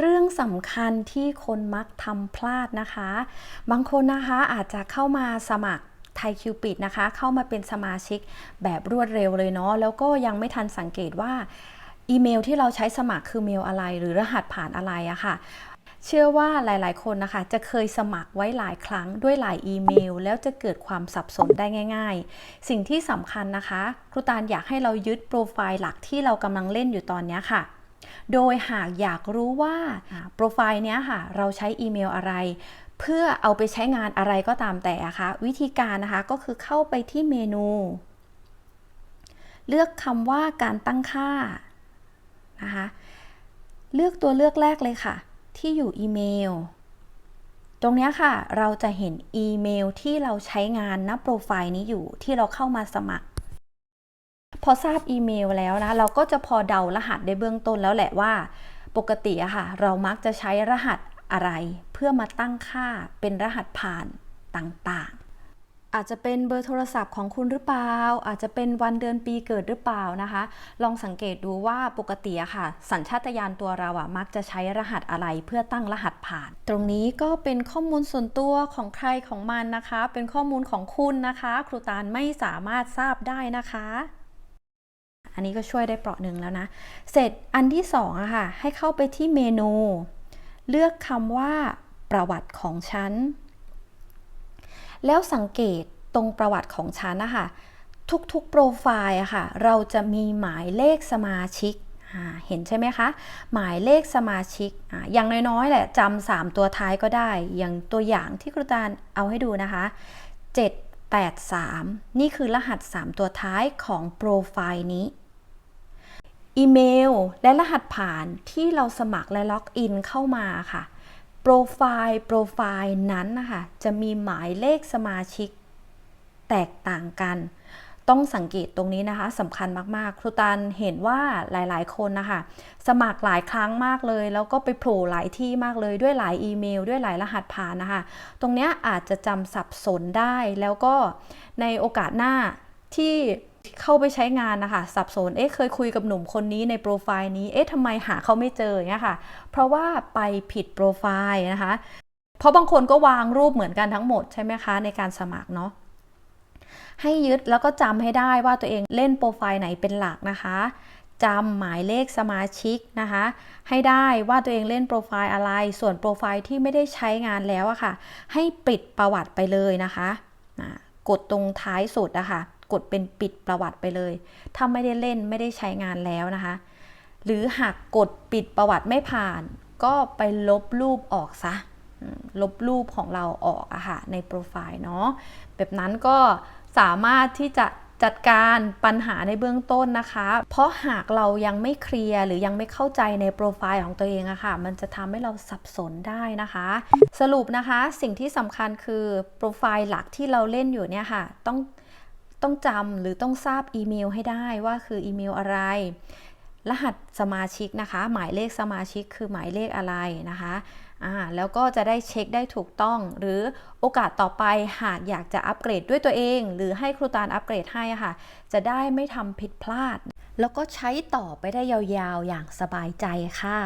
เรื่องสำคัญที่คนมักทำพลาดนะคะ บางคนนะคะอาจจะเข้ามาสมัครไทยคิวปิดนะคะ เข้ามาเป็นสมาชิกแบบรวดเร็วเลยเนาะแล้วก็ยังไม่ทันสังเกตว่าอีเมลที่เราใช้สมัครคือเมลอะไร หรือรหัสผ่านอะไรอะค่ะเชื่อว่าหลาย ๆ คนนะคะ จะเคยสมัครไว้หลายครั้งด้วยหลายอีเมล แล้วจะเกิดความสับสนได้ง่าย ๆ สิ่งที่สำคัญนะคะ ครูตาลอยากให้เรายึดโปรไฟล์หลักที่เรากำลังเล่นอยู่ตอนนี้ค่ะ โดยหากอยากรู้ว่าอ่าโปรไฟล์เนี้ยค่ะ เราใช้อีเมลอะไร เพื่อเอาไปใช้งานอะไรก็ตามแต่อะคะวิธีการนะคะก็คือเข้าไปที่เมนู เลือกคำว่าการตั้งค่านะคะเลือกตัวเลือกแรกเลยค่ะ ที่อยู่อีเมล ตรงเนี้ยค่ะ เราจะเห็นอีเมลที่เราใช้งานณโปรไฟล์นี้อยู่ที่เราเข้ามาสมัคร พอทราบอีเมลแล้วนะ เราก็จะพอเดารหัสได้เบื้องต้นแล้วแหละว่า ปกติอะค่ะ เรามักจะใช้รหัสอะไร เพื่อมาตั้งค่าเป็นรหัสผ่านต่างๆ อาจจะเป็นเบอร์โทรศัพท์ของคุณหรือเปล่า อาจจะเป็นวันเดือนปีเกิดหรือเปล่านะคะ ลองสังเกตดูว่าปกติอะค่ะ สัญชาตญาณตัวเราอะมักจะใช้รหัสอะไรเพื่อตั้งรหัสผ่าน ตรงนี้ก็เป็นข้อมูลส่วนตัวของใครของมันนะคะ เป็นข้อมูลของคุณนะคะ ครูตาลไม่สามารถทราบได้นะคะ อันนี้ก็ช่วยได้เปราะหนึ่งแล้วนะ เสร็จอันที่สองอะค่ะ ให้เข้าไปที่เมนู เลือกคำว่า ประวัติของฉัน แล้วสังเกตตรงประวัติของฉันนะคะทุกๆ โปรไฟล์อะค่ะ เราจะมีหมายเลขสมาชิก เห็นใช่ไหมคะ หมายเลขสมาชิกออย่างน้อยๆ แหละจำสามตัวท้ายก็ได้ อย่างตัวอย่างที่ครูตาลเอาให้ดูนะคะ 783 นี่คือรหัส 3 ตัวท้ายของโปรไฟล์นี้ อีเมล และรหัสผ่านที่เราสมัครและล็อกอินเข้ามาค่ะ โปรไฟล์โปรไฟล์นั้นนะคะจะมีหมายเลขสมาชิกแตกต่างกัน ต้องสังเกตตรงนี้นะคะสำคัญมากๆ ครูตันเห็นว่าหลายๆ คนนะคะ สมัครหลายครั้งมากเลย แล้วก็ไปโผล่หลายที่มากเลยด้วยหลายอีเมล ด้วยหลายรหัสผ่านนะคะ ตรงนี้อาจจะจำสับสนได้แล้วก็ในโอกาสหน้าที่ เข้าไปใช้งานนะคะสับสนเอ๊ะเคยคุยกับหนุ่มคนนี้ในโปรไฟล์นี้เอ๊ะทำไมหาเขาไม่เจอเงี้ยค่ะ เพราะว่าไปผิดโปรไฟล์นะคะ เพราะบางคนก็วางรูปเหมือนกันทั้งหมดใช่ไหมคะในการสมัครเนาะให้ยึดแล้วก็จำให้ได้ว่าตัวเองเล่นโปรไฟล์ไหนเป็นหลักนะคะจำหมายเลขสมาชิกนะคะ ให้ได้ว่าตัวเองเล่นโปรไฟล์อะไร ส่วนโปรไฟล์ที่ไม่ได้ใช้งานแล้วอะค่ะ ให้ปิดประวัติไปเลยนะคะ กดตรงท้ายสุดอะคะ กดเป็นปิดประวัติไปเลย ถ้าไม่ได้เล่นไม่ได้ใช้งานแล้วนะคะ หรือหากกดปิดประวัติไม่ผ่าน ก็ไปลบรูปออกซะลบรูปของเราออกอะค่ะในโปรไฟล์เนาะแบบนั้นก็สามารถที่จะจัดการปัญหาในเบื้องต้นนะคะ เพราะหากเรายังไม่เคลียร์หรือยังไม่เข้าใจในโปรไฟล์ของตัวเองอะค่ะ มันจะทำให้เราสับสนได้นะคะ สรุปนะคะสิ่งที่สำคัญคือโปรไฟล์หลักที่เราเล่นอยู่เนี่ยค่ะ ต้อง ต้องจำหรือต้องทราบอีเมลให้ได้ว่าคืออีเมลอะไร รหัสสมาชิกนะคะ หมายเลขสมาชิกคือหมายเลขอะไรนะคะอ่าแล้วก็จะได้เช็คได้ถูกต้อง หรือโอกาสต่อไปหากอยากจะอัปเกรดด้วยตัวเอง หรือให้ครูตาลอัปเกรดให้ค่ะ จะได้ไม่ทำผิดพลาด แล้วก็ใช้ต่อไปได้ยาวๆอย่างสบายใจค่ะ